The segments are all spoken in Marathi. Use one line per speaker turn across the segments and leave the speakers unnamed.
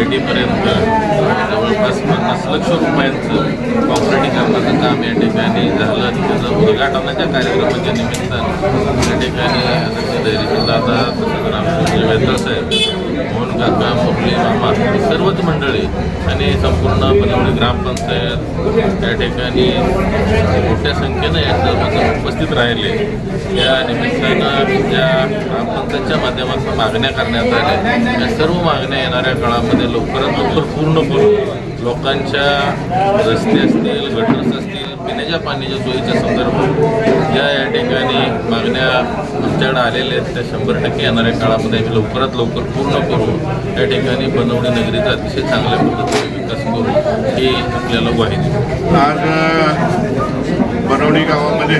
सोसायटीपर्यंत जवळपास पन्नास लक्ष रुपयांचं कॉन्क्रिटीकरणाचं काम या ठिकाणी झालं. आणि त्याचं उद्घाटनाच्या कार्यक्रमाच्या निमित्तानं या ठिकाणी आदर्श धैर्यशील दादा तसंच साहेब मोहन काका मुरली मामा सर्वच मंडळी आणि संपूर्ण बनवणी ग्रामपंचायत त्या ठिकाणी मोठ्या संख्येनं या उपस्थित राहिले. या निमित्तानं ज्या ग्रामपंचायतच्या माध्यमातून मागण्या करण्यात आल्या या सर्व मागण्या येणाऱ्या काळामध्ये लवकरात लवकर पूर्ण करून लोकांच्या रस्ते असतील गटर्स असतील पिण्याच्या पाण्याच्या सोयीच्या संदर्भात ज्या या ठिकाणी मागण्या आमच्याकडे आलेल्या आहेत. त्या शंभर टक्के येणाऱ्या काळामध्ये आम्ही लवकरात लवकर पूर्ण करू. त्या ठिकाणी बनवणी नगरीचा अतिशय चांगल्या पद्धतीने विकास करू ही आपल्याला ग्वाही देतो
आज बनवणी बनवडी गावामध्ये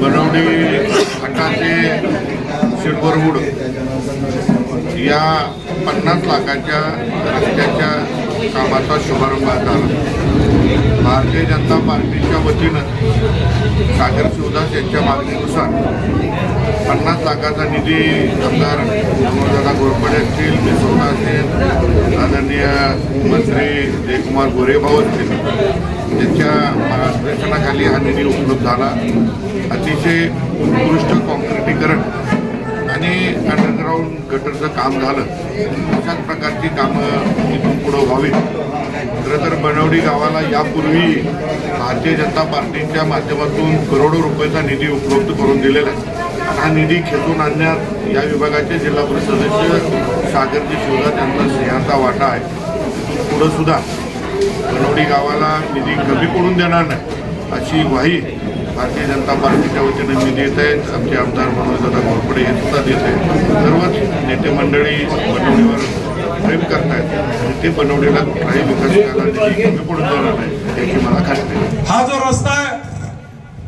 बनवडी घाटाचे शिरवरवूड या पन्नास लाखाच्या रस्त्याच्या कामाचा शुभारंभ झाला भारतीय जनता पार्टीच्या वतीनं सागर शिवदास यांच्या मागणीनुसार पन्नास लाखाचा निधी आमदार अमोलदादा घोरपडे असतील मी स्वतः असेल आदरणीय मंत्री जयकुमार गोरेभाऊ असतील त्यांच्या मार्गदर्शनाखाली हा निधी उपलब्ध झाला. अतिशय उत्कृष्ट कॉन्क्रिटीकरण आणि अंडरग्राऊंड गटरचं काम झालं. अशाच प्रकारची कामं इथून पुढं व्हावीत. खरं तर बनवडी गावाला यापूर्वी भारतीय जनता पार्टीच्या माध्यमातून करोडो रुपयाचा निधी उपलब्ध करून दिलेला आहे. हा निधी खेचून आणण्यात या विभागाचे जिल्हा परिषद सदस्य सागरजी शोधा त्यांचा सिंहाचा वाटा आहे. पुढंसुद्धा पुढं सुद्धा बनवडी गावाला निधी कमी पडून देणार नाही अशी ग्वाही भारतीय जनता पार्टीच्या वतीने मी देत आहेत आमचे आमदार मनोजदादा घोरपडे हे सुद्धा देत आहेत. सर्वच नेते मंडळी बनवणीवर प्रेम करतायत. आणि ते बनवडीला कुठलाही विकास निधी कमी पडून जाणार नाही याची मला खात्री
हा जो रस्ता आहे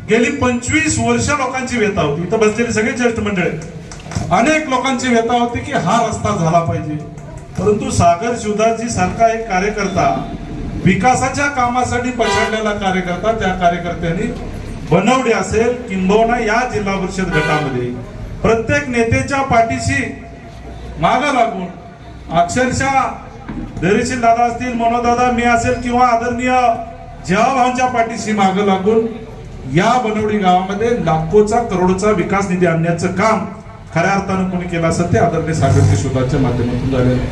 गेली पंचवीस वर्ष लोकांची व्यथा होती. इथं बसलेली सगळे ज्येष्ठ मंडळी. अनेक लोकांची व्यथा होती की हा रस्ता झाला पाहिजे. परंतु सागर शिवदासजी सारखा एक कार्यकर्ता विकासाच्या कामासाठी पछाडलेला कार्यकर्ता त्या कार्यकर्त्यांनी बनवडे असेल किंबहुना या जिल्हा परिषद गटामध्ये. प्रत्येक नेत्याच्या पाठीशी माग लागून अक्षरशः धैर्यशील दादा असतील मनोदादा मी असेल किंवा आदरणीय जेवाभावांच्या पाठीशी मागं लागून या बनवडी गावामध्ये लाखोचा करोडचा विकास निधी आणण्याचं काम खऱ्या अर्थानं कोणी केलं असं ते आदरणीय सागरजी शोधाच्या माध्यमातून झालेलं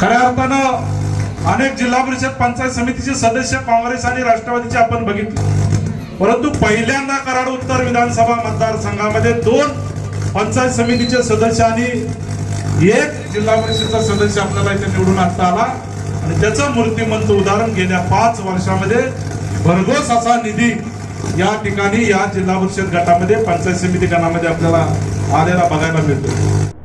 खऱ्या अर्थानं अनेक जिल्हा परिषद पंचायत समितीचे सदस्य काँग्रेस आणि राष्ट्रवादीचे आपण बघितले. परंतु पहिल्यांदा कराड उत्तर विधानसभा मतदारसंघामध्ये दोन पंचायत समितीचे सदस्य आणि एक जिल्हा परिषदचा सदस्य आपल्याला इथे निवडून आणता आला. आणि त्याचं मूर्तिमंत उदाहरण गेल्या पाच वर्षामध्ये भरघोस असा निधी या ठिकाणी या जिल्हा परिषद गटामध्ये पंचायत समिती गणामध्ये आपल्याला आलेला बघायला मिळतो.